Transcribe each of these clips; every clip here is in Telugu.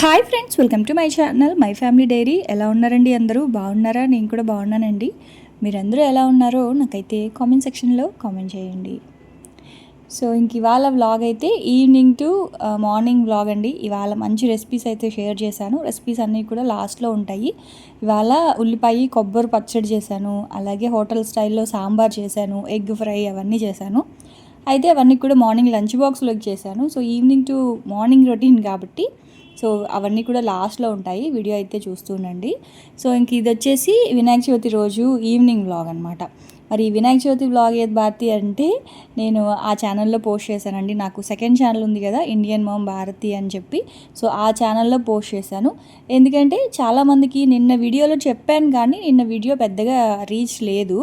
Hi friends welcome to my channel my family diary ఎలా ఉన్నారండి అందరూ? బాగున్నారా? నేను కూడా బాగున్నానండి. మీరందరూ ఎలా ఉన్నారో నాకైతే కామెంట్ సెక్షన్లో కామెంట్ చేయండి. సో ఇంక ఇవాళ వ్లాగ్ అయితే ఈవినింగ్ టు మార్నింగ్ వ్లాగ్ అండి. ఇవాళ మంచి రెసిపీస్ అయితే షేర్ చేశాను. రెసిపీస్ అన్నీ కూడా లాస్ట్లో ఉంటాయి. ఇవాళ ఉల్లిపాయ కొబ్బరి పచ్చడి చేశాను. అలాగే హోటల్ స్టైల్లో సాంబార్ చేశాను. ఎగ్ ఫ్రై అవన్నీ చేశాను. అయితే అవన్నీ కూడా మార్నింగ్ లంచ్ బాక్స్లోకి చేశాను. So evening to morning routine కాబట్టి సో అవన్నీ కూడా లాస్ట్లో ఉంటాయి. వీడియో అయితే చూస్తుండండి సో ఇంక ఇది వచ్చేసి వినాయక చవితి రోజు ఈవినింగ్ వ్లాగ్ అనమాట మరి ఈ వినాయక చవితి వ్లాగ్ ఏది భారతి అంటే నేను ఆ ఛానల్లో పోస్ట్ చేశానండి. నాకు సెకండ్ ఛానల్ ఉంది కదా ఇండియన్ మామ్ భారతి అని చెప్పి. సో ఆ ఛానల్లో పోస్ట్ చేశాను. ఎందుకంటే చాలామందికి నిన్న వీడియోలో చెప్పాను కానీ నిన్న వీడియో పెద్దగా రీచ్ లేదు.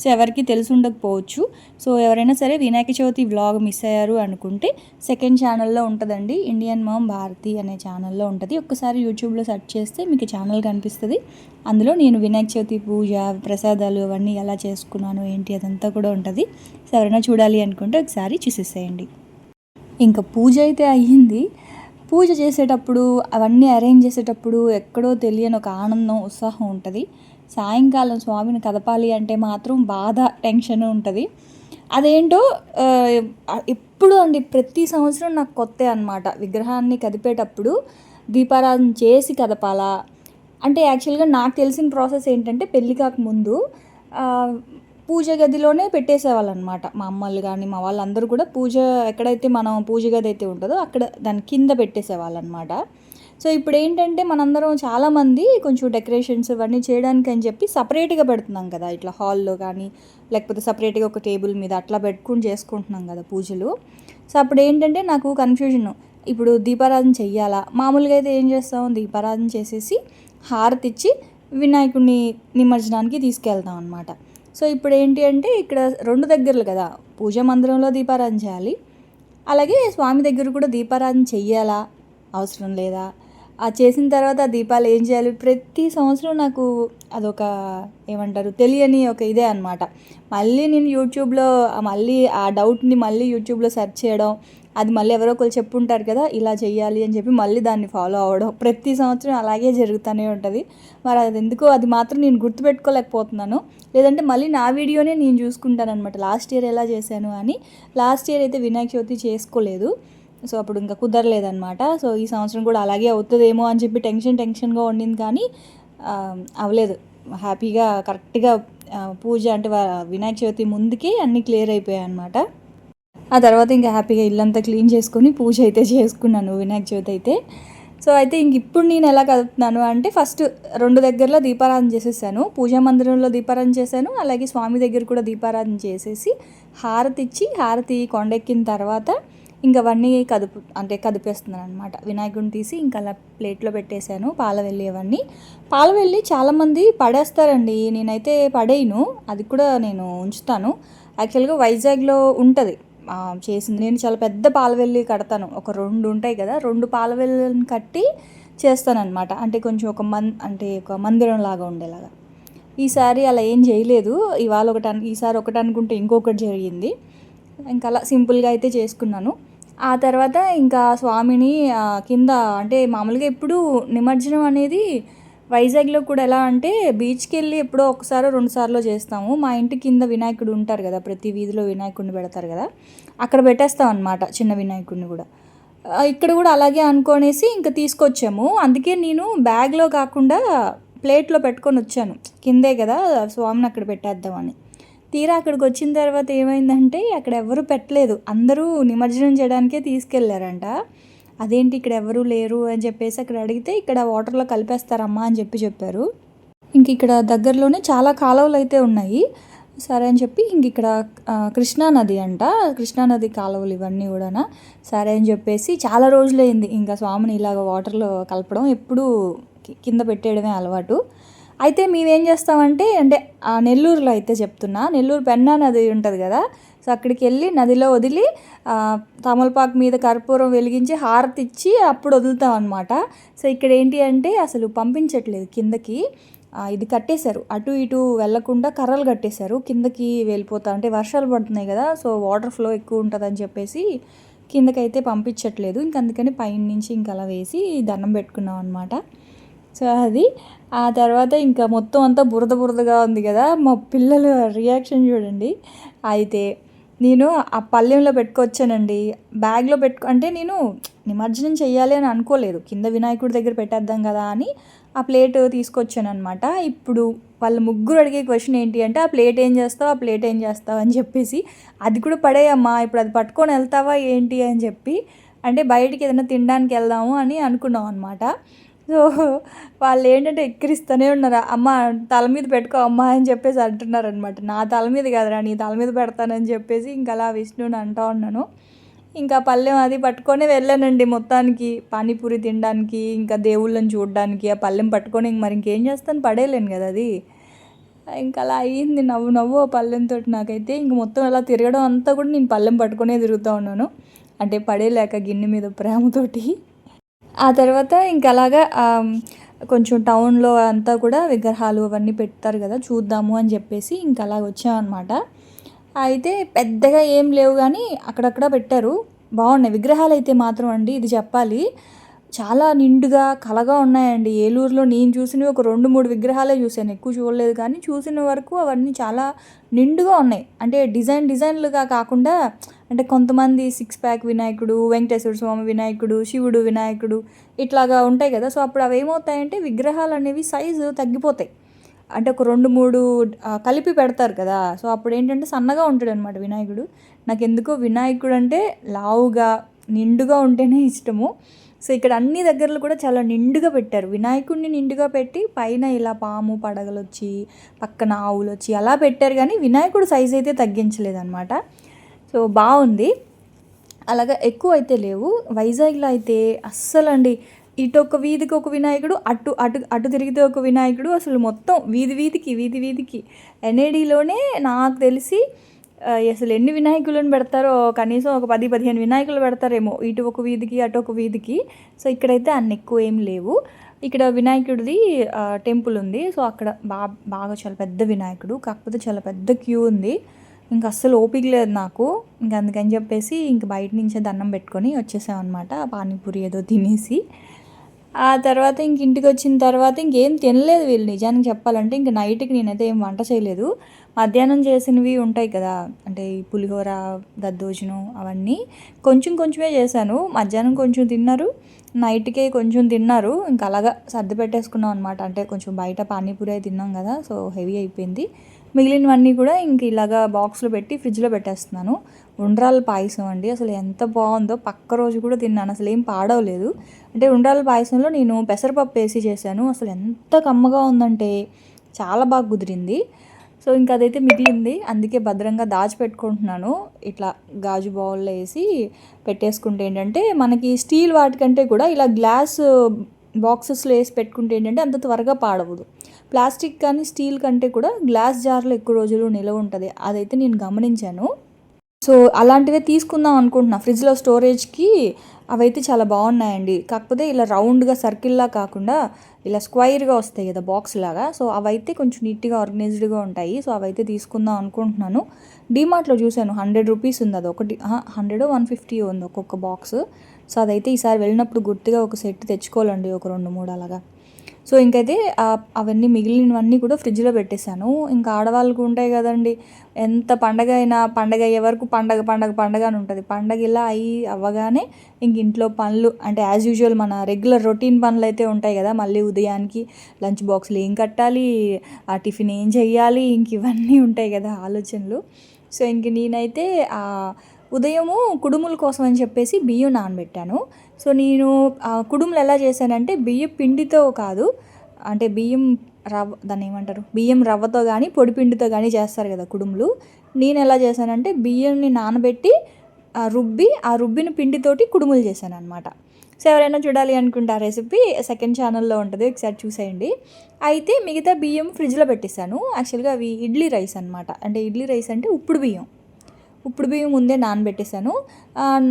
సో ఎవరికి తెలిసి ఉండకపోవచ్చు. సో ఎవరైనా సరే వినాయక చవితి వ్లాగ్ మిస్ అయ్యారు అనుకుంటే సెకండ్ ఛానల్లో ఉంటుందండి. ఇండియన్ మామ్ భారతి అనే ఛానల్లో ఉంటుంది. ఒక్కసారి యూట్యూబ్లో సెర్చ్ చేస్తే మీకు ఛానల్ కనిపిస్తుంది. అందులో నేను వినాయక చవితి పూజ ప్రసాదాలు అవన్నీ ఎలా చేసుకున్నాను ఏంటి అదంతా కూడా ఉంటుంది. సో ఎవరైనా చూడాలి అనుకుంటే ఒకసారి చూసేసేయండి. ఇంకా పూజ అయితే అయ్యింది. పూజ చేసేటప్పుడు అవన్నీ అరేంజ్ చేసేటప్పుడు ఎక్కడో తెలియని ఒక ఆనందం ఉత్సాహం ఉంటుంది. సాయంకాలం స్వామిని కదపాలి అంటే మాత్రం బాధ టెన్షన్ ఉంటుంది. అదేంటో ఎప్పుడు అండి ప్రతి సంవత్సరం నాకు కొత్త అనమాట విగ్రహాన్ని కదిపేటప్పుడు దీపారాధన చేసి కదపాలా? అంటే యాక్చువల్గా నాకు తెలిసిన ప్రాసెస్ ఏంటంటే పెళ్ళి కాకముందు పూజ గదిలోనే పెట్టేసేవాళ్ళు అనమాట మా అమ్మలు కానీ మా వాళ్ళందరూ కూడా పూజ ఎక్కడైతే మనం పూజ గది అయితే ఉంటుందో అక్కడ దాని కింద పెట్టేసేవాళ్ళు అనమాట సో ఇప్పుడు ఏంటంటే మనందరం చాలామంది కొంచెం డెకరేషన్స్ ఇవన్నీ చేయడానికి అని చెప్పి సపరేట్గా పెడుతున్నాం కదా. ఇట్లా హాల్లో కానీ లేకపోతే సపరేట్గా ఒక టేబుల్ మీద అట్లా పెట్టుకుని చేసుకుంటున్నాం కదా పూజలు. సో అప్పుడు ఏంటంటే నాకు కన్ఫ్యూజన్ ఇప్పుడు దీపారాధన చెయ్యాలా? మామూలుగా అయితే ఏం చేస్తాం? దీపారాధన చేసేసి హారతి ఇచ్చి వినాయకుడిని నిమజ్జనానికి తీసుకెళ్తాం అనమాట సో ఇప్పుడు ఏంటి అంటే ఇక్కడ రెండు దగ్గరలు కదా. పూజ మందిరంలో దీపారాధన చేయాలి. అలాగే స్వామి దగ్గర కూడా దీపారాధన చెయ్యాలా? అవసరం లేదా? ఆ చేసిన తర్వాత ఆ దీపాలు ఏం చేయాలి? ప్రతి సంవత్సరం నాకు అదొక ఏమంటారు? తెలియని ఒక ఇదే అనమాట మళ్ళీ నేను యూట్యూబ్లో మళ్ళీ ఆ డౌట్ని మళ్ళీ యూట్యూబ్లో సెర్చ్ చేయడం అది మళ్ళీ ఎవరో ఒకరు చెప్పుంటారు కదా ఇలా చేయాలి అని చెప్పి మళ్ళీ దాన్ని ఫాలో అవ్వడం. ప్రతి సంవత్సరం అలాగే జరుగుతూనే ఉంటుంది. మరి అది ఎందుకో అది మాత్రం నేను గుర్తుపెట్టుకోలేకపోతున్నాను. లేదంటే మళ్ళీ నా వీడియోనే నేను చూసుకుంటాను అనమాట లాస్ట్ ఇయర్ ఎలా చేశాను అని. లాస్ట్ ఇయర్ అయితే వినాయక చవితి చేసుకోలేదు. సో అప్పుడు ఇంకా కుదరలేదనమాట సో ఈ సంవత్సరం కూడా అలాగే అవుతుందేమో అని చెప్పి టెన్షన్ టెన్షన్గా ఉండింది కానీ అవ్వలేదు. హ్యాపీగా కరెక్ట్గా పూజ అంటే వినాయక చవితి ముందుకే అన్నీ క్లియర్ అయిపోయాయి అనమాట ఆ తర్వాత ఇంకా హ్యాపీగా ఇల్లంతా క్లీన్ చేసుకొని పూజ అయితే చేసుకున్నాను వినాయక చవితి అయితే. సో అయితే ఇంక ఇప్పుడు నేను ఎలా కదుపుతున్నాను అంటే ఫస్ట్ రెండు దగ్గరలో దీపారాధన చేసేసాను. పూజా మందిరంలో దీపారాధన చేశాను. అలాగే స్వామి దగ్గర కూడా దీపారాధన చేసేసి హారతి ఇచ్చి హారతి కొండెక్కిన తర్వాత ఇంకా అవన్నీ కదుపు అంటే కదిపేస్తున్నాను అనమాట వినాయకుడిని తీసి ఇంకా అలా ప్లేట్లో పెట్టేశాను పాలవెల్లి అవన్నీ. పాలవెల్లి చాలామంది పడేస్తారండి. నేనైతే పడేయను అది కూడా నేను ఉంచుతాను. యాక్చువల్గా వైజాగ్లో ఉంటుంది. చేసింది. నేను చాలా పెద్ద పాలవెల్లి కడతాను. ఒక రెండు ఉంటాయి కదా రెండు పాలవెల్లిని కట్టి చేస్తానన్నమాట. అంటే కొంచెం ఒక మన్ అంటే ఒక మందిరం లాగా ఉండేలాగా. ఈసారి అలా ఏం చేయలేదు. ఇవాళ ఒకటి ఈసారి ఒకటి అనుకుంటే ఇంకొకటి జరిగింది. ఇంకా అలా సింపుల్గా అయితే చేసుకున్నాను. ఆ తర్వాత ఇంకా స్వామిని కింద అంటే మామూలుగా ఎప్పుడు నిమజ్జనం అనేది వైజాగ్లో కూడా ఎలా అంటే బీచ్కి వెళ్ళి ఎప్పుడో ఒకసారో రెండు సార్లు చేస్తాము. మా ఇంటి కింద వినాయకుడు ఉంటారు కదా ప్రతి వీధిలో వినాయకుడిని పెడతారు కదా అక్కడ పెట్టేస్తాం అనమాట చిన్న వినాయకుడిని కూడా. ఇక్కడ కూడా అలాగే అనుకోనేసి ఇంకా తీసుకొచ్చాము. అందుకే నేను బ్యాగ్లో కాకుండా ప్లేట్లో పెట్టుకొని వచ్చాను. కిందే కదా స్వామిని అక్కడ పెట్టేద్దామని. తీరా అక్కడికి వచ్చిన తర్వాత ఏమైందంటే అక్కడ ఎవరు పెట్టలేదు. అందరూ నిమజ్జనం చేయడానికే తీసుకెళ్ళారంట. అదేంటి ఇక్కడ ఎవరు లేరు అని చెప్పేసి అక్కడ అడిగితే ఇక్కడ వాటర్లో కలిపేస్తారమ్మా అని చెప్పి చెప్పారు. ఇంక ఇక్కడ దగ్గరలోనే చాలా కాలువలు అయితే ఉన్నాయి. సరే అని చెప్పి ఇంక ఇక్కడ కృష్ణానది అంట. కృష్ణానది కాలువలు ఇవన్నీ కూడా సరే అని చెప్పేసి చాలా రోజులైంది. ఇంకా స్వామిని ఇలాగ వాటర్లో కలపడం ఎప్పుడూ కింద పెట్టేయడమే అలవాటు. అయితే మేమేం చేస్తామంటే అంటే నెల్లూరులో అయితే చెప్తున్నా నెల్లూరు పెన్నా నది ఉంటుంది కదా సో అక్కడికి వెళ్ళి నదిలో వదిలి తమలపాకు మీద కర్పూరం వెలిగించి హారతి ఇచ్చి అప్పుడు వదులుతాం అనమాట సో ఇక్కడ ఏంటి అంటే అసలు పంపించట్లేదు కిందకి ఇది కట్టేశారు. అటు ఇటు వెళ్ళకుండా కర్రలు కట్టేశారు. కిందకి వెళ్ళిపోతా అంటే వర్షాలు పడుతున్నాయి కదా సో వాటర్ ఫ్లో ఎక్కువ ఉంటుందని చెప్పేసి కిందకైతే పంపించట్లేదు. ఇంక అందుకని పైన నుంచి ఇంక అలా వేసి దండం పెట్టుకున్నాం అనమాట సో అది. ఆ తర్వాత ఇంకా మొత్తం అంతా బురద బురదగా ఉంది కదా. మా పిల్లల రియాక్షన్ చూడండి. అయితే నేను ఆ పళ్ళెంలో పెట్టుకొచ్చానండి. బ్యాగ్లో పెట్టుకో అంటే నేను నిమజ్జనం చేయాలి అని అనుకోలేదు. కింద వినాయకుడి దగ్గర పెట్టేద్దాం కదా అని ఆ ప్లేట్ తీసుకొచ్చాను అనమాట ఇప్పుడు వాళ్ళ ముగ్గురు అడిగే క్వశ్చన్ ఏంటి అంటే ఆ ప్లేట్ ఏం చేస్తావు? ఆ ప్లేట్ ఏం చేస్తావు? అని చెప్పేసి. అది కూడా పడేయమ్మా ఇప్పుడు అది పట్టుకొని వెళ్తావా ఏంటి? అని చెప్పి. అంటే బయటికి ఏదైనా తినడానికి వెళ్దాము అని అనుకున్నాం అనమాట సో వాళ్ళు ఏంటంటే ఎక్కిరిస్తూనే ఉన్నారు. అమ్మ తల మీద పెట్టుకో అమ్మ అని చెప్పేసి అంటున్నారు అనమాట నా తల మీద కదరా నీ తల మీద పెడతానని చెప్పేసి ఇంకా అలా విష్ణుని అంటూ ఉన్నాను. ఇంకా పళ్ళెం అది పట్టుకొని వెళ్ళానండి మొత్తానికి. పానీపూరి తినడానికి ఇంకా దేవుళ్ళని చూడడానికి ఆ పళ్ళెం పట్టుకొని ఇంక మరి ఇంకేం చేస్తాను? పడేయలేను కదా అది. ఇంకా అలా అయ్యింది నవ్వు నవ్వు ఆ పళ్ళెంతో నాకైతే ఇంక మొత్తం అలా తిరగడం అంతా కూడా నేను పళ్ళెం పట్టుకునే తిరుగుతూ ఉన్నాను. అంటే పడేయలేక గిన్నె మీద ప్రేమతోటి. ఆ తర్వాత ఇంకా అలాగా కొంచెం టౌన్లో అంతా కూడా విగ్రహాలు అవన్నీ పెడతారు కదా చూద్దాము అని చెప్పేసి ఇంకా అలా వచ్చామన్నమాట. అయితే పెద్దగా ఏం లేవు కానీ అక్కడక్కడ పెట్టారు. బాగున్నాయి. విగ్రహాలు అయితే మాత్రం అండి ఇది చెప్పాలి. చాలా నిండుగా కలగా ఉన్నాయండి. ఏలూరులో నేను చూసినవి ఒక రెండు మూడు విగ్రహాలే చూశాను. ఎక్కువ చూడలేదు కానీ చూసిన వరకు అవన్నీ చాలా నిండుగా ఉన్నాయి. అంటే డిజైన్ డిజైన్లుగా కాకుండా అంటే కొంతమంది సిక్స్ ప్యాక్ వినాయకుడు వెంకటేశ్వర స్వామి వినాయకుడు శివుడు వినాయకుడు ఇట్లాగా ఉంటాయి కదా. సో అప్పుడు అవి ఏమవుతాయంటే విగ్రహాలు అనేవి సైజు తగ్గిపోతాయి. అంటే ఒక రెండు మూడు కలిపి పెడతారు కదా. సో అప్పుడు ఏంటంటే సన్నగా ఉంటాడు అనమాట వినాయకుడు. నాకు ఎందుకో వినాయకుడు అంటే లావుగా నిండుగా ఉంటేనే ఇష్టము. సో ఇక్కడ అన్ని దగ్గరలో కూడా చాలా నిండుగా పెట్టారు. వినాయకుడిని నిండుగా పెట్టి పైన ఇలా పాము పడగలు వచ్చి పక్కన ఆవులు వచ్చి అలా పెట్టారు కానీ వినాయకుడు సైజ్ అయితే తగ్గించలేదన్నమాట. సో బాగుంది. అలాగా ఎక్కువ అయితే లేవు. వైజాగ్లో అయితే అస్సలండి ఇటు ఒక వీధికి ఒక వినాయకుడు అటు అటు అటు తిరిగితే ఒక వినాయకుడు అసలు మొత్తం వీధి వీధికి వీధి వీధికి. ఎన్ఏడిలోనే నాకు తెలిసి అసలు ఎన్ని వినాయకులను పెడతారో కనీసం ఒక పది పదిహేను వినాయకులు పెడతారేమో ఇటు ఒక వీధికి అటు ఒక వీధికి. సో ఇక్కడైతే అన్ని ఎక్కువ ఏం లేవు. ఇక్కడ వినాయకుడిది టెంపుల్ ఉంది. సో అక్కడ బాగా బాగా చాలా పెద్ద వినాయకుడు కాకపోతే చాలా పెద్ద క్యూ ఉంది. ఇంకా అస్సలు ఓపిక లేదు నాకు. ఇంకా అందుకని చెప్పేసి ఇంక బయట నుంచే దండం పెట్టుకొని వచ్చేసామన్నమాట పానీపూరి ఏదో తినేసి. ఆ తర్వాత ఇంక ఇంటికి వచ్చిన తర్వాత ఇంకేం తినలేదు వీళ్ళు. నిజానికి చెప్పాలంటే ఇంక నైట్కి నేనైతే ఏం వంట చేయలేదు. మధ్యాహ్నం చేసినవి ఉంటాయి కదా. అంటే ఈ పులిహోర దద్దోజనం అవన్నీ కొంచెం కొంచెమే చేశాను. మధ్యాహ్నం కొంచెం తిన్నారు నైట్కే కొంచెం తిన్నారు. ఇంకా అలాగా సర్ది పెట్టేసుకున్నాం అనమాట అంటే కొంచెం బయట పానీపూరి తిన్నాం కదా సో హెవీ అయిపోయింది. మిగిలినవన్నీ కూడా ఇంక ఇలాగా బాక్స్లో పెట్టి ఫ్రిడ్జ్లో పెట్టేస్తున్నాను. ఉండ్రాల పాయసం అండి. అసలు ఎంత బాగుందో పక్క రోజు కూడా తిన్నాను. అసలు ఏం పాడవలేదు. అంటే ఉండ్రాల పాయసంలో నేను పెసరపప్పు వేసి చేశాను. అసలు ఎంత కమ్మగా ఉందంటే చాలా బాగా కుదిరింది. సో ఇంకా అదైతే మిగిలింది. అందుకే భద్రంగా దాచిపెట్టుకుంటున్నాను. ఇట్లా గాజు బౌల్లో వేసి పెట్టేసుకుంటే ఏంటంటే మనకి స్టీల్ వాటికంటే కూడా ఇలా గ్లాస్ బాక్సెస్లో వేసి పెట్టుకుంటే ఏంటంటే అంత త్వరగా పాడవదు. ప్లాస్టిక్ కానీ స్టీల్ కంటే కూడా గ్లాస్ జార్లో ఎక్కువ రోజులు నిలవ ఉంటుంది. అదైతే నేను గమనించాను. సో అలాంటివే తీసుకుందాం అనుకుంటున్నా. ఫ్రిడ్జ్లో స్టోరేజ్కి అవైతే చాలా బాగున్నాయండి. కాకపోతే ఇలా రౌండ్గా సర్కిల్లా కాకుండా ఇలా స్క్వైర్గా వస్తాయి కదా బాక్స్ లాగా. సో అవైతే కొంచెం నీట్గా ఆర్గనైజ్డ్గా ఉంటాయి. సో అవైతే తీసుకుందాం అనుకుంటున్నాను. డీమార్ట్లో చూశాను హండ్రెడ్ రూపీస్ ఉంది అది ఒకటి. హండ్రెడ్ వన్ ఫిఫ్టీ ఉంది ఒక్కొక్క బాక్స్. సో అదైతే ఈసారి వెళ్ళినప్పుడు గుర్తుగా ఒక సెట్ తెచ్చుకోవాలండి ఒక రెండు మూడు అలాగా. సో ఇంకైతే అవన్నీ మిగిలినవన్నీ కూడా ఫ్రిడ్జ్లో పెట్టేశాను. ఇంకా ఆడవాళ్ళకు ఉంటాయి కదండి ఎంత పండగ అయినా పండగ అయ్యే వరకు పండగ పండగ పండగ అని ఉంటుంది. పండగ ఇలా అయ్యి అవ్వగానే ఇంక ఇంట్లో పనులు అంటే యాజ్ యూజువల్ మన రెగ్యులర్ రొటీన్ పనులు అయితే ఉంటాయి కదా మళ్ళీ ఉదయానికి లంచ్ బాక్స్లు ఏం కట్టాలి ఆ టిఫిన్ ఏం చెయ్యాలి ఇంక ఇవన్నీ ఉంటాయి కదా ఆలోచనలు. సో ఇంక నేనైతే ఉదయము కుడుముల కోసం అని చెప్పేసి బియ్యం నానబెట్టాను. సో నేను కుడుములు ఎలా చేశానంటే బియ్యం పిండితో కాదు అంటే బియ్యం రవ్వ దాన్ని ఏమంటారు? బియ్యం రవ్వతో కానీ పొడి పిండితో కానీ చేస్తారు కదా కుడుములు. నేను ఎలా చేశానంటే బియ్యంని నానబెట్టి రుబ్బి ఆ రుబ్బిన పిండితోటి కుడుములు చేశాను అనమాట సో ఎవరైనా చూడాలి అనుకుంటే ఆ రెసిపీ సెకండ్ ఛానల్లో ఉంటుంది ఒకసారి చూసేయండి. అయితే మిగతా బియ్యం ఫ్రిడ్జ్లో పెట్టేశాను. యాక్చువల్గా అవి ఇడ్లీ రైస్ అనమాట అంటే ఇడ్లీ రైస్ అంటే ఉప్పుడు బియ్యం. ఇప్పుడు బియ్యం ముందే నానబెట్టేశాను.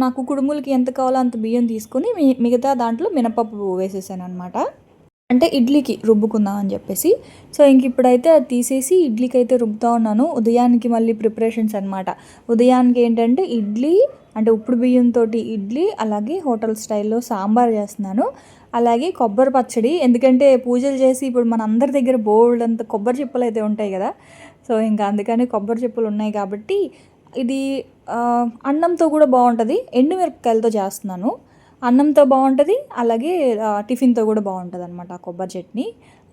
నాకు కుడుములకి ఎంత కావాలో అంత బియ్యం తీసుకొని మిగతా దాంట్లో మినపప్పు వేసేసాను అనమాట అంటే ఇడ్లీకి రుబ్బుకుందాం అని చెప్పేసి. సో ఇంక ఇప్పుడైతే అది తీసేసి ఇడ్లీకి అయితే రుబ్బుతా ఉన్నాను. ఉదయానికి మళ్ళీ ప్రిపరేషన్స్ అనమాట ఉదయానికి ఏంటంటే ఇడ్లీ అంటే ఉప్పుడు బియ్యంతో ఇడ్లీ అలాగే హోటల్ స్టైల్లో సాంబార్ చేస్తున్నాను. అలాగే కొబ్బరి పచ్చడి ఎందుకంటే పూజలు చేసి ఇప్పుడు మన అందరి దగ్గర బోల్డ్ అంత కొబ్బరి చిప్పలు అయితే ఉంటాయి కదా. సో ఇంకా అందుకని కొబ్బరి చిప్పలు ఉన్నాయి కాబట్టి ఇది అన్నంతో కూడా బాగుంటుంది. ఎండుమిరపకాయలతో చేస్తున్నాను. అన్నంతో బాగుంటుంది అలాగే టిఫిన్తో కూడా బాగుంటుంది అనమాట కొబ్బరి చట్నీ.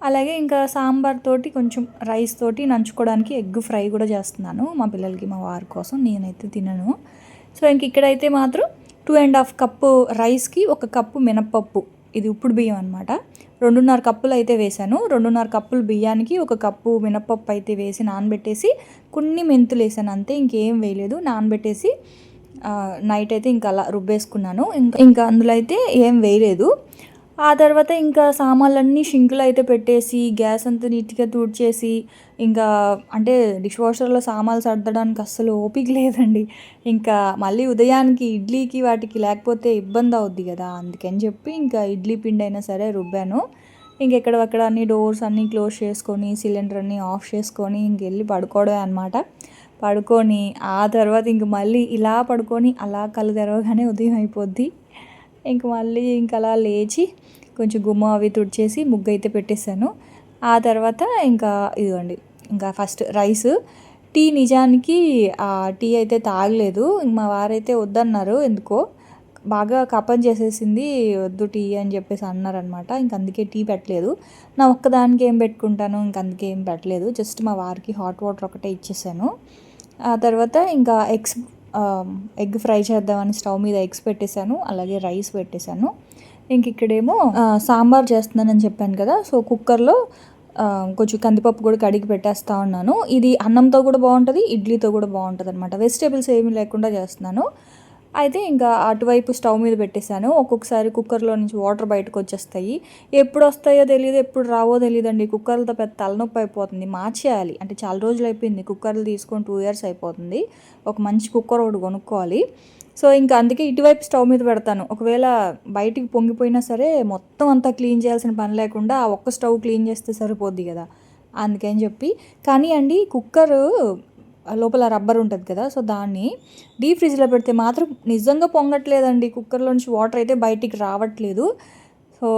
అలాగే ఇంకా సాంబార్ తోటి కొంచెం రైస్ తోటి నంచుకోవడానికి ఎగ్ ఫ్రై కూడా చేస్తున్నాను మా పిల్లలకి మా వారి కోసం. నేనైతే తినను. సో ఇంక ఇక్కడైతే మాత్రం టూ అండ్ హాఫ్ కప్పు రైస్కి ఒక కప్పు మినప్పప్పు. ఇది ఉప్పుడు బియ్యం అనమాట రెండున్నర కప్పులు అయితే వేశాను. రెండున్నర కప్పులు బియ్యానికి ఒక కప్పు మినప్పప్పు అయితే వేసి నానబెట్టేసి కొన్ని మెంతులు వేసాను అంతే ఇంకేం వేయలేదు. నానబెట్టేసి నైట్ అయితే ఇంకా అలా రుబ్బేసుకున్నాను. ఇంకా ఇంకా అందులో అయితే ఏం వేయలేదు. ఆ తర్వాత ఇంకా సామాన్లన్నీ షింకులు అయితే పెట్టేసి గ్యాస్ అంతా నీట్గా తుడిచేసి ఇంకా అంటే డిష్ వాషర్లో సామాన్లు సర్దడానికి అస్సలు ఓపిక లేదండి. ఇంకా మళ్ళీ ఉదయానికి ఇడ్లీకి వాటికి లేకపోతే ఇబ్బంది అవుద్ది కదా అందుకని చెప్పి ఇంకా ఇడ్లీ పిండి అయినా సరే రుబ్బాను. ఇంకెక్కడక్కడ అన్ని డోర్స్ అన్నీ క్లోజ్ చేసుకొని సిలిండర్ అన్ని ఆఫ్ చేసుకొని ఇంకెళ్ళి పడుకోవడమే అనమాట పడుకొని ఆ తర్వాత ఇంక మళ్ళీ ఇలా పడుకొని అలా కళ్ళు తెరవగానే ఉదయం అయిపోద్ది. ఇంక మళ్ళీ ఇంక అలా లేచి కొంచెం గుమ్మ అవి తుడిచేసి ముగ్గు అయితే పెట్టేశాను. ఆ తర్వాత ఇంకా ఇదిగోండి ఇంకా ఫస్ట్ రైస్. టీ నిజానికి ఆ టీ అయితే తాగలేదు. మా వారైతే వద్దన్నారు ఎందుకో బాగా కపం చేసేసింది వద్దు టీ అని చెప్పేసి అన్నారనమాట ఇంక అందుకే టీ పెట్టలేదు. నా ఒక్కదానికి ఏం పెట్టుకుంటాను ఇంక అందుకే ఏం పెట్టలేదు. జస్ట్ మా వారికి హాట్ వాటర్ ఒకటే ఇచ్చేసాను. ఆ తర్వాత ఇంకా ఎగ్స్ ఎగ్ ఫ్రై చేద్దామని స్టవ్ మీద ఎగ్స్ పెట్టేశాను అలాగే రైస్ పెట్టేశాను. ఇంక ఇక్కడేమో సాంబార్ చేస్తున్నానని చెప్పాను కదా సో కుక్కర్లో కొంచెం కందిపప్పు కూడా కడిగి పెట్టేస్తా ఉన్నాను. ఇది అన్నంతో కూడా బాగుంటుంది ఇడ్లీతో కూడా బాగుంటుంది అనమాట వెజిటేబుల్స్ ఏమీ లేకుండా చేస్తున్నాను. అయితే ఇంకా అటువైపు స్టవ్ మీద పెట్టేశాను. ఒక్కొక్కసారి కుక్కర్లో నుంచి వాటర్ బయటకు వచ్చేస్తాయి. ఎప్పుడు వస్తాయో తెలియదు ఎప్పుడు రావో తెలియదండి కుక్కర్లతో పెద్ద తలనొప్పి అయిపోతుంది. మార్చేయాలి. అంటే చాలా రోజులు అయిపోయింది. కుక్కర్లు తీసుకొని టూ ఇయర్స్ అయిపోతుంది. ఒక మంచి కుక్కర్ ఒకటి కొనుక్కోవాలి. సో ఇంకా అందుకే ఇటువైపు స్టవ్ మీద పెడతాను. ఒకవేళ బయటికి పొంగిపోయినా సరే మొత్తం అంతా క్లీన్ చేయాల్సిన పని లేకుండా ఆ ఒక్క స్టవ్ క్లీన్ చేస్తే సరిపోద్ది కదా. అందుకని చెప్పి. కానీ అండి కుక్కర్ లోపల రబ్బర్ ఉంటుంది కదా సో దాన్ని డీప్ ఫ్రిడ్జ్లో పెడితే మాత్రం నిజంగా పొంగట్లేదండి. కుక్కర్లో నుంచి వాటర్ అయితే బయటికి రావట్లేదు. సో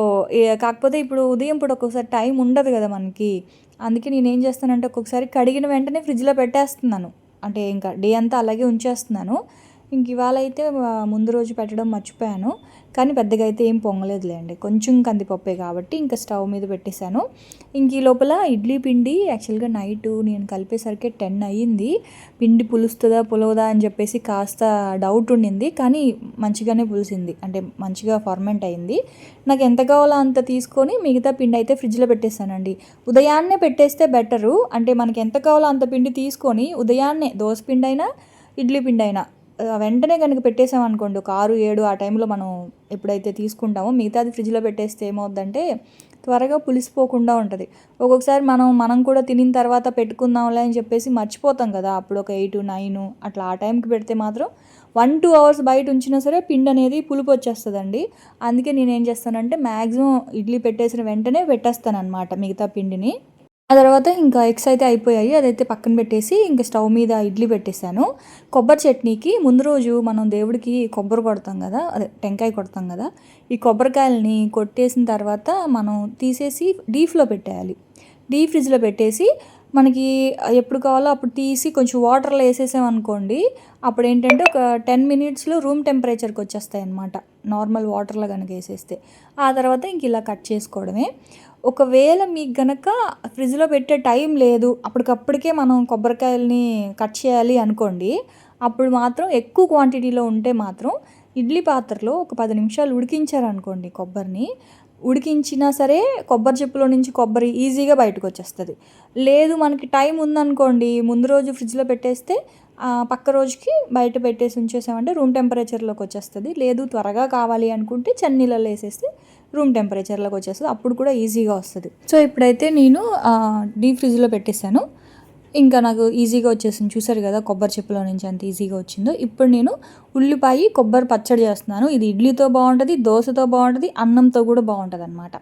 కాకపోతే ఇప్పుడు ఉదయం పూట ఒక్కొక్కసారి టైం ఉండదు కదా మనకి. అందుకే నేను ఏం చేస్తానంటే ఒక్కొక్కసారి కడిగిన వెంటనే ఫ్రిడ్జ్లో పెట్టేస్తున్నాను. అంటే ఇంకా డే అంతా అలాగే ఉంచేస్తున్నాను. ఇంక ఇవాళ అయితే ముందు రోజు పెట్టడం మర్చిపోయాను. కానీ పెద్దగా అయితే ఏం పొంగలేదులేండి. కొంచెం కందిపప్పే కాబట్టి ఇంకా స్టవ్ మీద పెట్టేశాను. ఇంక ఈ లోపల ఇడ్లీ పిండి యాక్చువల్గా నైట్ నేను కలిపేసరికి టెన్ అయ్యింది. పిండి పులుస్తుందా పులవదా అని చెప్పేసి కాస్త డౌట్ ఉండింది. కానీ మంచిగానే పులిసింది. అంటే మంచిగా ఫర్మెంట్ అయింది. నాకు ఎంత కావాలో అంత తీసుకొని మిగతా పిండి అయితే ఫ్రిడ్జ్లో పెట్టేశానండి. ఉదయాన్నే పెట్టేస్తే బెటరు. అంటే మనకి ఎంత కావాలో అంత పిండి తీసుకొని ఉదయాన్నే దోశ పిండి అయినా ఇడ్లీ పిండి అయినా వెంటనే కనుక పెట్టేసామనుకోండి ఒక ఆరు ఏడు ఆ టైంలో మనం ఎప్పుడైతే తీసుకుంటామో మిగతాది ఫ్రిడ్జ్లో పెట్టేస్తే ఏమవుద్దంటే త్వరగా పులిసిపోకుండా ఉంటుంది. ఒక్కొక్కసారి మనం మనం కూడా తినిన తర్వాత పెట్టుకుందాంలే అని చెప్పేసి మర్చిపోతాం కదా అప్పుడు ఒక ఎయిట్ నైన్ అట్లా ఆ టైంకి పెడితే మాత్రం వన్ టూ అవర్స్ బయట ఉంచినా సరే పిండి అనేది పులుపు వచ్చేస్తుందండి. అందుకే నేను ఏం చేస్తానంటే మ్యాక్సిమం ఇడ్లీ పెట్టేసిన వెంటనే పెట్టేస్తాను అనమాట మిగతా పిండిని. ఆ తర్వాత ఇంకా ఎగ్స్ అయితే అయిపోయాయి. అదైతే పక్కన పెట్టేసి ఇంకా స్టవ్ మీద ఇడ్లీ పెట్టేశాను. కొబ్బరి చట్నీకి ముందు రోజు మనం దేవుడికి కొబ్బరి కొడతాం కదా అదే టెంకాయ కొడతాం కదా ఈ కొబ్బరికాయలని కొట్టేసిన తర్వాత మనం తీసేసి డీఫ్లో పెట్టేయాలి. డీప్ ఫ్రిడ్జ్లో పెట్టేసి మనకి ఎప్పుడు కావాలో అప్పుడు తీసి కొంచెం వాటర్లో వేసేసామనుకోండి అప్పుడు ఏంటంటే ఒక టెన్ మినిట్స్లో రూమ్ టెంపరేచర్కి వచ్చేస్తాయి అనమాట నార్మల్ వాటర్లో కనుక వేసేస్తే. ఆ తర్వాత ఇంక ఇలా కట్ చేసుకోవడమే. ఒకవేళ మీకు గనక ఫ్రిడ్జ్లో పెట్టే టైం లేదు అప్పటికప్పటికే మనం కొబ్బరికాయలని కట్ చేయాలి అనుకోండి అప్పుడు మాత్రం ఎక్కువ క్వాంటిటీలో ఉంటే మాత్రం ఇడ్లీ పాత్రలో ఒక పది నిమిషాలు ఉడికించారనుకోండి కొబ్బరిని ఉడికించినా సరే కొబ్బరి చెప్పులో నుంచి కొబ్బరి ఈజీగా బయటకు వచ్చేస్తుంది. లేదు మనకి టైం ఉందనుకోండి ముందు రోజు ఫ్రిడ్జ్లో పెట్టేస్తే పక్క రోజుకి బయట పెట్టేసి ఉంచేసామంటే రూమ్ టెంపరేచర్లోకి వచ్చేస్తుంది. లేదు త్వరగా కావాలి అనుకుంటే చన్నీళ్ళలో వేసేస్తే రూమ్ టెంపరేచర్లోకి వచ్చేస్తుంది. అప్పుడు కూడా ఈజీగా వస్తుంది. సో ఇప్పుడైతే నేను డీప్ ఫ్రిడ్జ్లో పెట్టేశాను. ఇంకా నాకు ఈజీగా వచ్చేసింది. చూసారు కదా కొబ్బరి చెప్పులో నుంచి అంత ఈజీగా వచ్చిందో. ఇప్పుడు నేను ఉల్లిపాయ కొబ్బరి పచ్చడి చేస్తున్నాను. ఇది ఇడ్లీతో బాగుంటుంది దోశతో బాగుంటుంది అన్నంతో కూడా బాగుంటుంది అనమాట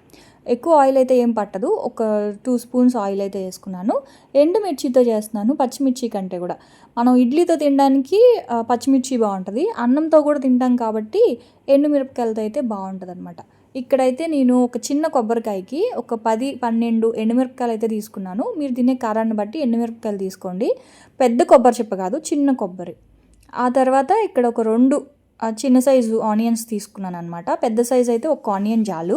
ఎక్కువ ఆయిల్ అయితే ఏం పట్టదు. ఒక టూ స్పూన్స్ ఆయిల్ అయితే వేసుకున్నాను. ఎండుమిర్చితో చేస్తున్నాను పచ్చిమిర్చి కంటే కూడా. మనం ఇడ్లీతో తినడానికి పచ్చిమిర్చి బాగుంటుంది. అన్నంతో కూడా తింటాం కాబట్టి ఎండుమిరపకాయలతో అయితే బాగుంటుంది అనమాట ఇక్కడైతే నేను ఒక చిన్న కొబ్బరికాయకి ఒక పది పన్నెండు ఎండుమిరపకాయలు అయితే తీసుకున్నాను. మీరు తినే కారాన్ని బట్టి ఎండుమిరపకాయలు తీసుకోండి. పెద్ద కొబ్బరి చెప్ప కాదు చిన్న కొబ్బరి. ఆ తర్వాత ఇక్కడ ఒక రెండు చిన్న సైజు ఆనియన్స్ తీసుకున్నాను అనమాట పెద్ద సైజు అయితే ఒక ఆనియన్ చాలు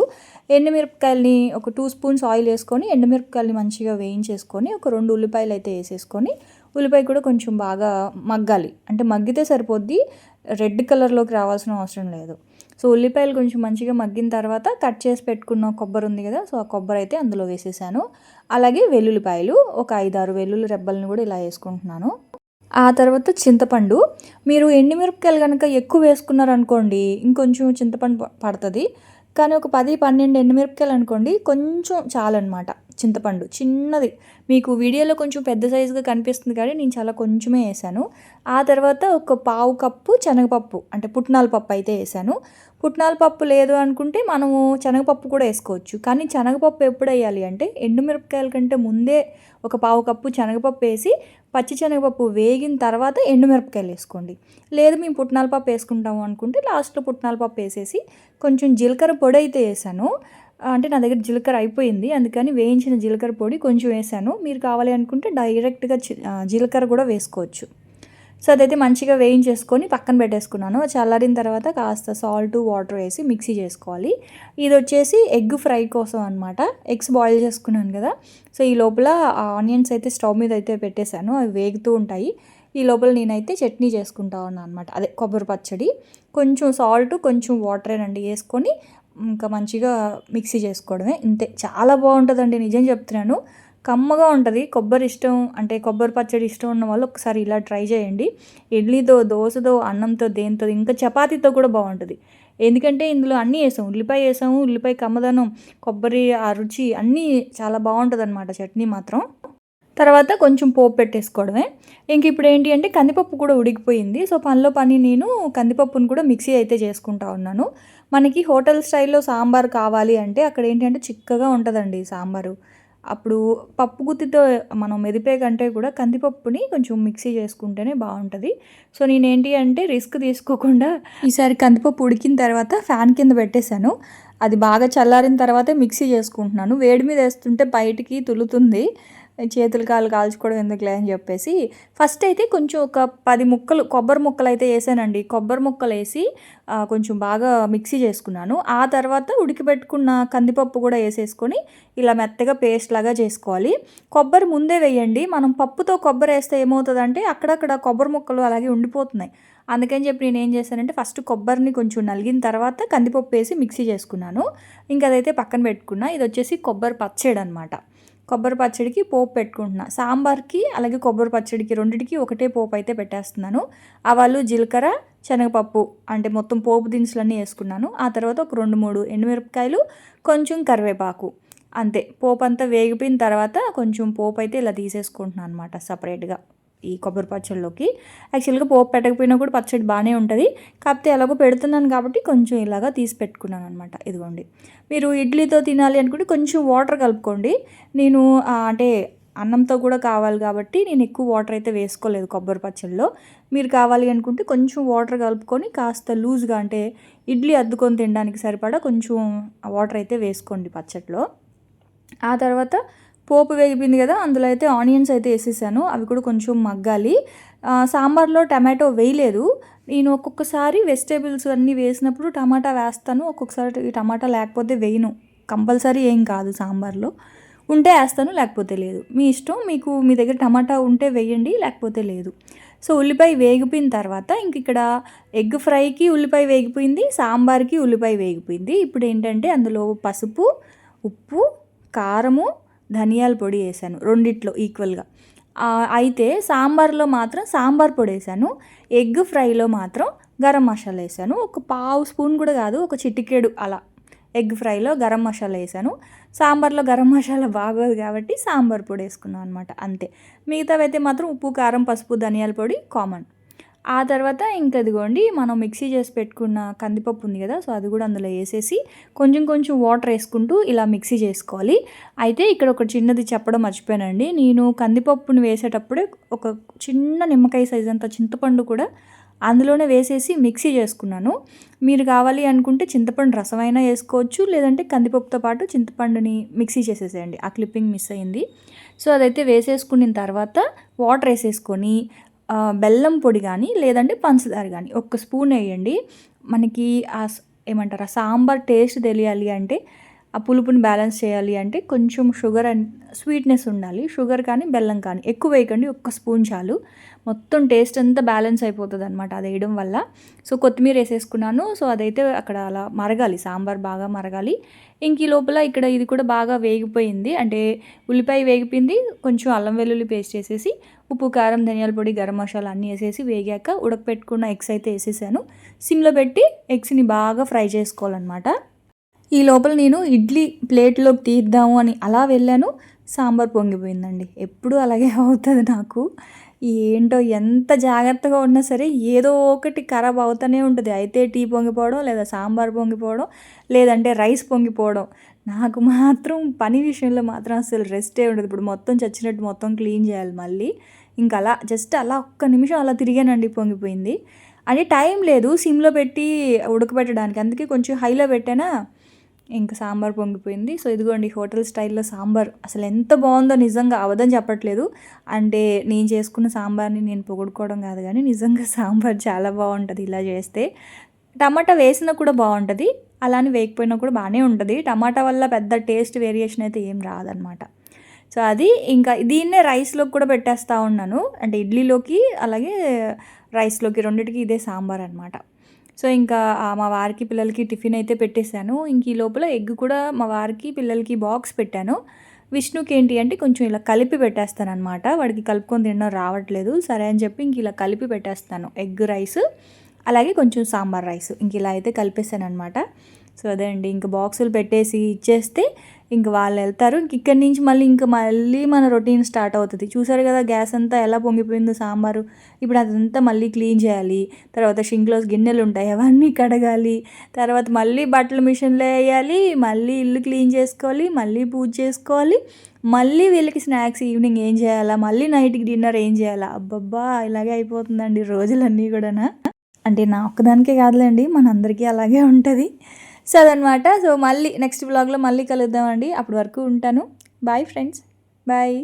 ఎండుమిరపకాయలని ఒక టూ స్పూన్స్ ఆయిల్ వేసుకొని ఎండుమిరపకాయలని మంచిగా వేయించేసుకొని ఒక రెండు ఉల్లిపాయలు అయితే వేసేసుకొని ఉల్లిపాయ కూడా కొంచెం బాగా మగ్గాలి. అంటే మగ్గితే సరిపోద్ది రెడ్ కలర్లోకి రావాల్సిన అవసరం లేదు. సో ఉల్లిపాయలు కొంచెం మంచిగా మగ్గిన తర్వాత కట్ చేసి పెట్టుకున్న కొబ్బరి ఉంది కదా సో ఆ కొబ్బరి అయితే అందులో వేసేసాను. అలాగే వెల్లుల్లిపాయలు ఒక ఐదారు వెల్లుల్లి రెబ్బలను కూడా ఇలా వేసుకుంటున్నాను. ఆ తర్వాత చింతపండు. మీరు ఎండుమిరపకాయలు కనుక ఎక్కువ వేసుకున్నారనుకోండి ఇంకొంచెం చింతపండు పడుతుంది. కానీ ఒక పది పన్నెండు ఎండుమిరపకాయలు అనుకోండి కొంచెం చాలన్నమాట. చింతపండు. చిన్నది. మీకు వీడియోలో కొంచెం పెద్ద సైజుగా కనిపిస్తుంది కానీ నేను చాలా కొంచెమే వేసాను. ఆ తర్వాత ఒక పావు కప్పు శనగపప్పు అంటే పుట్నాల పప్పు అయితే వేసాను. పుట్నాల పప్పు లేదు అనుకుంటే మనము శనగపప్పు కూడా వేసుకోవచ్చు. కానీ శనగపప్పు ఎప్పుడు వేయాలి అంటే ఎండుమిరపకాయల కంటే ముందే ఒక పావు కప్పు శనగపప్పు వేసి పచ్చి శనగపప్పు వేగిన తర్వాత ఎండుమిరపకాయలు వేసుకోండి. లేదు మేము పుట్నాల పప్పు వేసుకుంటాము అనుకుంటే లాస్ట్లో పుట్నాల పప్పు వేసేసి కొంచెం జీలకర్ర పొడి అయితే వేసాను. అంటే నా దగ్గర జీలకర్ర అయిపోయింది. అందుకని వేయించిన జీలకర్ర పొడి కొంచెం వేసాను. మీరు కావాలి అనుకుంటే డైరెక్ట్గా జీలకర్ర కూడా వేసుకోవచ్చు. సో అదైతే మంచిగా వేయించేసుకొని పక్కన పెట్టేసుకున్నాను. చల్లారిన తర్వాత కాస్త సాల్ట్ వాటర్ వేసి మిక్సీ చేసుకోవాలి. ఇది వచ్చేసి ఎగ్ ఫ్రై కోసం అనమాట ఎగ్స్ బాయిల్ చేసుకున్నాను కదా. సో ఈ లోపల ఆనియన్స్ అయితే స్టవ్ మీద అయితే పెట్టేశాను. అవి వేగుతూ ఉంటాయి. ఈ లోపల నేనైతే చట్నీ చేసుకుంటా ఉన్నాను అనమాట అదే కొబ్బరి పచ్చడి. కొంచెం సాల్ట్ కొంచెం వాటరేనండి. వేసుకొని ఇంకా మంచిగా మిక్సీ చేసుకోవడమే. ఇంతే. చాలా బాగుంటుందండి నిజం చెప్తున్నాను. కమ్మగా ఉంటుంది. కొబ్బరి ఇష్టం అంటే కొబ్బరి పచ్చడి ఇష్టం ఉన్న వాళ్ళు ఒకసారి ఇలా ట్రై చేయండి. ఇడ్లీతో దోశతో అన్నంతో దేంతో ఇంకా చపాతీతో కూడా బాగుంటుంది. ఎందుకంటే ఇందులో అన్నీ వేసాము ఉల్లిపాయ వేసాము ఉల్లిపాయ కమ్మదనం కొబ్బరి ఆ రుచి అన్నీ చాలా బాగుంటుంది అనమాట చట్నీ మాత్రం. తర్వాత కొంచెం పోపు పెట్టేసుకోవడమే. ఇంక ఇప్పుడు ఏంటి అంటే కందిపప్పు కూడా ఉడికిపోయింది. సో పనిలో పని నేను కందిపప్పును కూడా మిక్సీ అయితే చేసుకుంటా ఉన్నాను. మనకి హోటల్ స్టైల్లో సాంబార్ కావాలి అంటే అక్కడ ఏంటి అంటే చిక్కగా ఉంటుందండి సాంబారు. అప్పుడు పప్పు గుత్తితో మనం మెదిపే కంటే కూడా కందిపప్పుని కొంచెం మిక్సీ చేసుకుంటేనే బాగుంటుంది. సో నేనేంటి అంటే రిస్క్ తీసుకోకుండా ఈసారి కందిపప్పు ఉడికిన తర్వాత ఫ్యాన్ కింద పెట్టేశాను. అది బాగా చల్లారిన తర్వాతే మిక్సీ చేసుకుంటున్నాను. వేడి మీద వేస్తుంటే బయటికి తులుతుంది. చేతులు కాలు కాల్చుకోవడం ఎందుకులే అని చెప్పేసి ఫస్ట్ అయితే కొంచెం ఒక పది ముక్కలు కొబ్బరి ముక్కలు అయితే వేసానండి. కొబ్బరి ముక్కలు వేసి కొంచెం బాగా మిక్సీ చేసుకున్నాను. ఆ తర్వాత ఉడికిపెట్టుకున్న కందిపప్పు కూడా వేసేసుకొని ఇలా మెత్తగా పేస్ట్ లాగా చేసుకోవాలి. కొబ్బరి ముందే వేయండి. మనం పప్పుతో కొబ్బరి వేస్తే ఏమవుతుందంటే అక్కడక్కడ కొబ్బరి ముక్కలు అలాగే ఉండిపోతున్నాయి. అందుకని చెప్పి నేను ఏం చేశానంటే ఫస్ట్ కొబ్బరిని కొంచెం నలిగిన తర్వాత కందిపప్పు వేసి మిక్సీ చేసుకున్నాను. ఇంకా అదైతే పక్కన పెట్టుకున్నా. ఇది వచ్చేసి కొబ్బరి పచ్చడి అనమాట కొబ్బరి పచ్చడికి పోపు పెట్టుకుంటున్నా. సాంబార్కి అలాగే కొబ్బరి పచ్చడికి రెండిటికి ఒకటే పోపు అయితే పెట్టేస్తున్నాను. ఆవాలు జీలకర్ర శనగపప్పు అంటే మొత్తం పోపు దినుసులన్నీ వేసుకున్నాను. ఆ తర్వాత ఒక రెండు మూడు ఎండుమిరపకాయలు కొంచెం కరివేపాకు. అంతే. పోపు అంతా వేగిపోయిన తర్వాత కొంచెం పోపు అయితే ఇలా తీసేసుకుంటున్నాను అనమాట సపరేట్గా. ఈ కొబ్బరి పచ్చడిలోకి యాక్చువల్గా పోపు పెట్టకపోయినా కూడా పచ్చడి బాగానే ఉంటుంది. కాకపోతే ఎలాగో పెడుతున్నాను కాబట్టి కొంచెం ఇలాగా తీసి పెట్టుకున్నాను అనమాట ఇదిగోండి. మీరు ఇడ్లీతో తినాలి అనుకుంటే కొంచెం వాటర్ కలుపుకోండి. నేను అంటే అన్నంతో కూడా కావాలి కాబట్టి నేను ఎక్కువ వాటర్ అయితే వేసుకోలేదు కొబ్బరి పచ్చడిలో మీరు కావాలి అనుకుంటే కొంచెం వాటర్ కలుపుకొని కాస్త లూజ్గా అంటే ఇడ్లీ అద్దుకొని తినడానికి సరిపడా కొంచెం వాటర్ అయితే వేసుకోండి పచ్చడిలో ఆ తర్వాత పోపు వేగిపోయింది కదా అందులో అయితే ఆనియన్స్ అయితే వేసేసాను. అవి కూడా కొంచెం మగ్గాలి. సాంబార్లో టమాటో వేయలేదు. నేను ఒక్కొక్కసారి వెజిటేబుల్స్ అన్నీ వేసినప్పుడు టమాటా వేస్తాను. ఒక్కొక్కసారి టమాటా లేకపోతే వేయను. కంపల్సరీ ఏం కాదు సాంబార్లో. ఉంటే వేస్తాను లేకపోతే లేదు. మీ ఇష్టం మీకు మీ దగ్గర టమాటా ఉంటే వేయండి లేకపోతే లేదు. సో ఉల్లిపాయ వేగిపోయిన తర్వాత ఇంక ఇక్కడ ఎగ్ ఫ్రైకి ఉల్లిపాయ వేగిపోయింది సాంబార్కి ఉల్లిపాయ వేగిపోయింది. ఇప్పుడు ఏంటంటే అందులో పసుపు ఉప్పు కారము ధనియాల పొడి వేసాను రెండిట్లో ఈక్వల్గా అయితే సాంబార్లో మాత్రం సాంబార్ పొడి వేసాను ఎగ్ ఫ్రైలో మాత్రం గరం మసాలా వేసాను. ఒక పావు స్పూన్ కూడా కాదు ఒక చిటికెడు అలా ఎగ్ ఫ్రైలో గరం మసాలా వేసాను. సాంబార్లో గరం మసాలా బాగోదు కాబట్టి సాంబార్ పొడి వేసుకున్నాను అనమాట అంతే. మిగతావైతే మాత్రం ఉప్పు కారం పసుపు ధనియాల పొడి కామన్. ఆ తర్వాత ఇంకా ఇదిగోండి మనం మిక్సీ చేసి పెట్టుకున్న కందిపప్పు ఉంది కదా సో అది కూడా అందులో వేసేసి కొంచెం కొంచెం వాటర్ వేసుకుంటూ ఇలా మిక్సీ చేసుకోవాలి. అయితే ఇక్కడ ఒక చిన్నది చెప్పడం మర్చిపోయానండి. నేను కందిపప్పుని వేసేటప్పుడే ఒక చిన్న నిమ్మకాయ సైజ్ అంత చింతపండు కూడా అందులోనే వేసేసి మిక్సీ చేసుకున్నాను. మీరు కావాలి అనుకుంటే చింతపండు రసమైనా వేసుకోవచ్చు లేదంటే కందిపప్పుతో పాటు చింతపండుని మిక్సీ చేసేసేయండి. ఆ క్లిప్పింగ్ మిస్ అయింది సో అదైతే వేసేసుకున్న తర్వాత వాటర్ వేసేసుకొని బెల్లం పొడి కానీ లేదంటే పంచదార కానీ ఒక్క స్పూన్ వేయండి. మనకి ఆ ఏమంటారు ఆ సాంబార్ టేస్ట్ తెలియాలి అంటే ఆ పులుపుని బ్యాలెన్స్ చేయాలి అంటే కొంచెం షుగర్ అండ్ స్వీట్నెస్ ఉండాలి. షుగర్ కానీ బెల్లం కానీ ఎక్కువ వేయకండి ఒక్క స్పూన్ చాలు. మొత్తం టేస్ట్ అంతా బ్యాలెన్స్ అయిపోతుంది అనమాట అది వేయడం వల్ల. సో కొత్తిమీర వేసేసుకున్నాను. సో అదైతే అక్కడ అలా మరగాలి సాంబార్ బాగా మరగాలి. ఇంక ఈ లోపల ఇక్కడ ఇది కూడా బాగా వేగిపోయింది. అంటే ఉల్లిపాయ వేగిపోయింది కొంచెం అల్లం వెల్లుల్లి పేస్ట్ చేసేసి ఉప్పు కారం ధనియాల పొడి గరం మసాలా అన్నీ వేసేసి వేగాక ఉడకపెట్టుకున్న ఎగ్స్ అయితే వేసేసాను. సిమ్లో పెట్టి ఎగ్స్ని బాగా ఫ్రై చేసుకోవాలన్నమాట. ఈ లోపల నేను ఇడ్లీ ప్లేట్లోకి తీద్దాము అని అలా వెళ్ళాను. సాంబార్ పొంగిపోయిందండి. ఎప్పుడు అలాగే అవుతుంది నాకు. ఏంటో ఎంత జాగ్రత్తగా ఉన్నా సరే ఏదో ఒకటి ఖరాబ్ అవుతూనే ఉంటుంది. అయితే టీ పొంగిపోవడం లేదా సాంబార్ పొంగిపోవడం లేదంటే రైస్ పొంగిపోవడం నాకు మాత్రం పని విషయంలో మాత్రం అసలు రెస్టే ఉండదు. ఇప్పుడు మొత్తం చచ్చినట్టు మొత్తం క్లీన్ చేయాలి మళ్ళీ. ఇంకా అలా జస్ట్ అలా ఒక్క నిమిషం అలా తిరిగానండి పొంగిపోయింది. అంటే టైం లేదు సిమ్లో పెట్టి ఉడకబెట్టడానికి. అందుకే కొంచెం హైలో పెట్టానా ఇంకా సాంబార్ పొంగిపోయింది. సో ఇదిగోండి హోటల్ స్టైల్లో సాంబార్. అసలు ఎంత బాగుందో నిజంగా అవదని చెప్పట్లేదు. అంటే నేను చేసుకున్న సాంబార్ని నేను పొగుడుకోవడం కాదు కానీ నిజంగా సాంబార్ చాలా బాగుంటుంది ఇలా చేస్తే. టమాటా వేసినా కూడా బాగుంటుంది. అలానే వేయకపోయినా కూడా బాగానే ఉంటుంది. టమాటా వల్ల పెద్ద టేస్ట్ వేరియేషన్ అయితే ఏం రాదనమాట సో అది ఇంకా దీన్నే రైస్లోకి కూడా పెట్టేస్తూ ఉన్నాను. అంటే ఇడ్లీలోకి అలాగే రైస్లోకి రెండింటికి ఇదే సాంబార్ అనమాట సో ఇంకా మా వారికి పిల్లలకి టిఫిన్ అయితే పెట్టేశాను. ఇంక ఈ లోపల ఎగ్ కూడా మా వారికి పిల్లలకి బాక్స్ పెట్టాను. విష్ణుకి ఏంటి అంటే కొంచెం ఇలా కలిపి పెట్టేస్తాను అనమాట వాడికి కలుపుకొని తినడం రావట్లేదు. సరే అని చెప్పి ఇంక ఇలా కలిపి పెట్టేస్తాను. ఎగ్ రైస్ అలాగే కొంచెం సాంబార్ రైస్. ఇంక ఇలా అయితే కలిపేసాను అనమాట సో అదే అండి. ఇంక బాక్సులు పెట్టేసి ఇచ్చేస్తే ఇంక వాళ్ళు వెళ్తారు. ఇక్కడి నుంచి మళ్ళీ ఇంకా మళ్ళీ మన రొటీన్ స్టార్ట్ అవుతుంది. చూసారు కదా గ్యాస్ అంతా ఎలా పొంగిపోయిందో సాంబారు. ఇప్పుడు అదంతా మళ్ళీ క్లీన్ చేయాలి. తర్వాత షింక్లో గిన్నెలు ఉంటాయి అవన్నీ కడగాలి. తర్వాత మళ్ళీ బట్టల మిషన్లో వేయాలి. మళ్ళీ ఇల్లు క్లీన్ చేసుకోవాలి. మళ్ళీ పూజ చేసుకోవాలి. మళ్ళీ వీళ్ళకి స్నాక్స్ ఈవినింగ్ ఏం చేయాలా? మళ్ళీ నైట్కి డిన్నర్ ఏం చేయాలా? అబ్బబ్బా! ఇలాగే అయిపోతుందండి రోజులన్నీ కూడా అంటే నా ఒక్కదానికే కాదులేండి మనందరికీ అలాగే ఉంటుంది. సో అదనమాట సో మళ్ళీ నెక్స్ట్ బ్లాగ్లో మళ్ళీ కలుద్దామండి. అప్పటి వరకు ఉంటాను. Bye friends bye